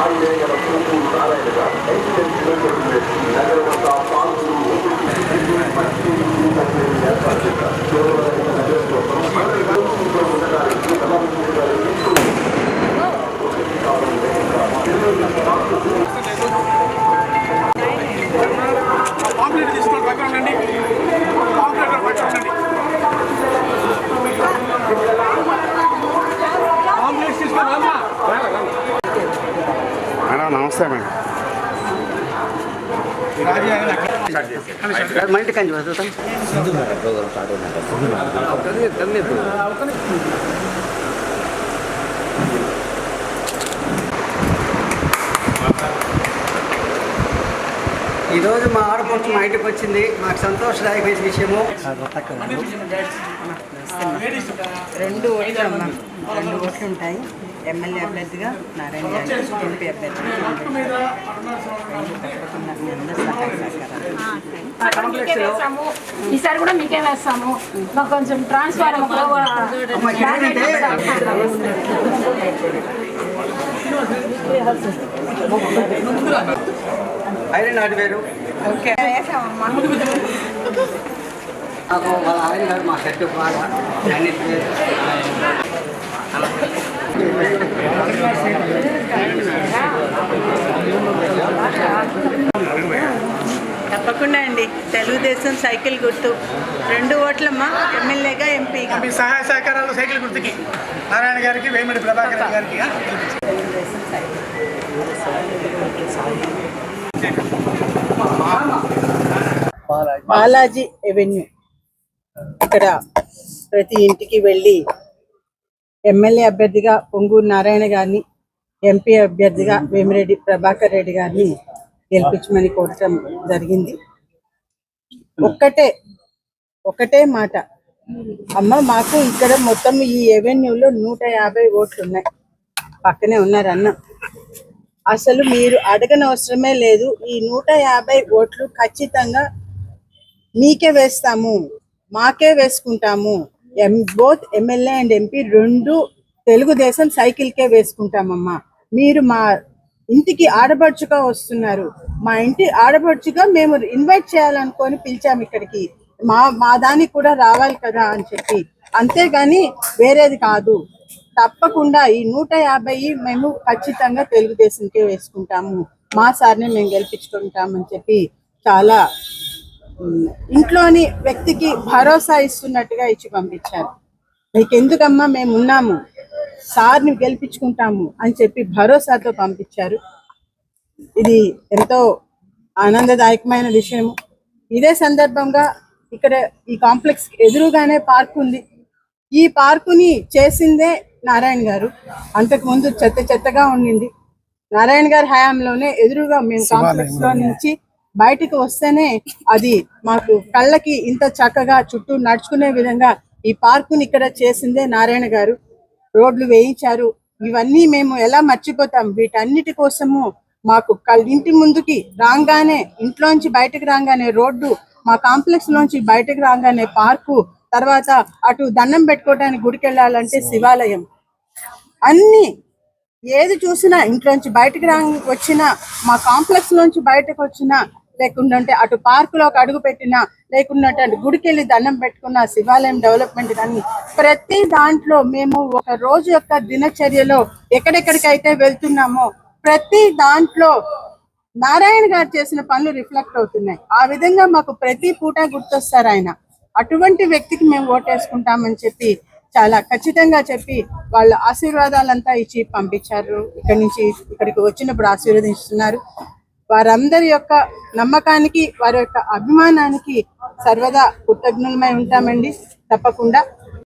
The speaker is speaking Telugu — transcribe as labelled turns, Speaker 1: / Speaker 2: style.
Speaker 1: ஆயிரங்களும் நாராயணகார் நகர నమస్తే మేడం. మా ఇంటి ఈరోజు మా ఆడ మా ఇంటికి వచ్చింది. మాకు సంతోషదాయకమైన విషయము.
Speaker 2: రెండు ఓట్లు రెండు ఓట్లు ఉంటాయి. ఎమ్మెల్యే అభ్యర్థిగా నారాయణ గారు ఎంపీ అభ్యర్థిగా
Speaker 3: ఈసారి కూడా మీకే వేస్తాము. మాకు కొంచెం ట్రాన్స్ఫర్
Speaker 1: ఆయన నాటి పేరు.
Speaker 2: ఓకే.
Speaker 1: మా సెట్ బాగా అన్నిటి పేరు.
Speaker 2: తప్పకుండా అండి. తెలుగుదేశం సైకిల్ గుర్తు. రెండు ఓట్లమ్మా ఎమ్మెల్యేగా ఎంపీగా.
Speaker 4: మీ సహాయ సహకారాలు సైకిల్ గుర్తుకి. నారాయణ గారికి వేమిడి ప్రభాకర్ గారికి
Speaker 2: తెలుగుదేశం సైకిల్. బాలాజీ ఎవెన్యూ. ఇక్కడ ప్రతి ఇంటికి వెళ్ళి ఎమ్మెల్యే అభ్యర్థిగా పొంగూరు నారాయణ గారిని ఎంపీ అభ్యర్థిగా వేమిరెడ్డి ప్రభాకర్ రెడ్డి గారిని గెలిపించమని కోరటం జరిగింది. ఒక్కటే ఒకటే మాట. అమ్మ మాకు ఇక్కడ మొత్తం ఈ ఎవెన్యూలో నూట యాభై ఓట్లు ఉన్నాయి. పక్కనే ఉన్నారు అన్న. అసలు మీరు అడగనవసరమే లేదు. ఈ నూట యాభై ఓట్లు ఖచ్చితంగా మీకే వేస్తాము మాకే వేసుకుంటాము. ఎం బోత్ ఎమ్మెల్యే అండ్ ఎంపీ రెండు తెలుగుదేశం సైకిల్కే వేసుకుంటామమ్మా. మీరు మా ఇంటికి ఆడపడుచుగా వస్తున్నారు. మా ఇంటి ఆడపడుచుగా మేము ఇన్వైట్ చేయాలనుకొని పిలిచాము ఇక్కడికి. మా మా దానికి కూడా రావాలి కదా అని చెప్పి. అంతేగాని వేరేది కాదు. తప్పకుండా ఈ నూట యాభై మేము ఖచ్చితంగా తెలుగుదేశంకే వేసుకుంటాము. మా సార్ని మేము గెలిపించుకుంటామని చెప్పి చాలా ఇంట్లోని వ్యక్తికి భరోసా ఇస్తున్నట్టుగా ఇచ్చి పంపించారు. మీకు ఎందుకమ్మా మేము ఉన్నాము? సార్ని గెలిపించుకుంటాము అని చెప్పి భరోసాతో పంపించారు. ఇది ఎంతో ఆనందదాయకమైన విషయము. ఇదే సందర్భంగా ఇక్కడ ఈ కాంప్లెక్స్ ఎదురుగానే పార్క్ ఉంది. ఈ పార్కుని చేసిందే నారాయణ గారు. అంతకు ముందు చెత్త చెత్తగా ఉండింది. నారాయణ గారి హయాంలోనే ఎదురుగా మేము కాంప్లెక్స్లో నుంచి బయటకు వస్తేనే అది మాకు కళ్ళకి ఇంత చక్కగా చుట్టూ నడుచుకునే విధంగా ఈ పార్కుని ఇక్కడ చేసిందే నారాయణ గారు. రోడ్లు వేయించారు. ఇవన్నీ మేము ఎలా మర్చిపోతాం? వీటన్నిటి కోసము మాకు ఇంటి ముందుకి రాగానే ఇంట్లోంచి బయటకు రాగానే రోడ్డు మా కాంప్లెక్స్ లోంచి బయటకు రాగానే పార్కు తర్వాత అటు దండం పెట్టుకోవడానికి గుడికి వెళ్ళాలంటే శివాలయం. అన్ని ఏది చూసినా ఇంట్లోంచి బయటకు రా వచ్చినా మా కాంప్లెక్స్ లోంచి బయటకు వచ్చినా లేకుంటే అటు పార్కులోకి అడుగు పెట్టినా లేకుంటే అటు గుడికి వెళ్ళి దండం పెట్టుకున్న శివాలయం డెవలప్మెంట్ కానీ ప్రతి దాంట్లో మేము ఒక రోజు యొక్క దినచర్యలో ఎక్కడెక్కడికైతే వెళ్తున్నామో ప్రతి దాంట్లో నారాయణ గారు చేసిన పనులు రిఫ్లెక్ట్ అవుతున్నాయి. ఆ విధంగా మాకు ప్రతి పూట గుర్తొస్తారు ఆయన. అటువంటి వ్యక్తికి మేము ఓటేసుకుంటామని చెప్పి చాలా ఖచ్చితంగా చెప్పి వాళ్ళ ఆశీర్వాదాలంతా ఇచ్చి పంపించారు. ఇక్కడి నుంచి ఇక్కడికి వచ్చినప్పుడు ఆశీర్వదిస్తున్నారు. వారందరి యొక్క నమ్మకానికి వారి యొక్క అభిమానానికి సర్వదా కృతజ్ఞులమై ఉంటామండి. తప్పకుండా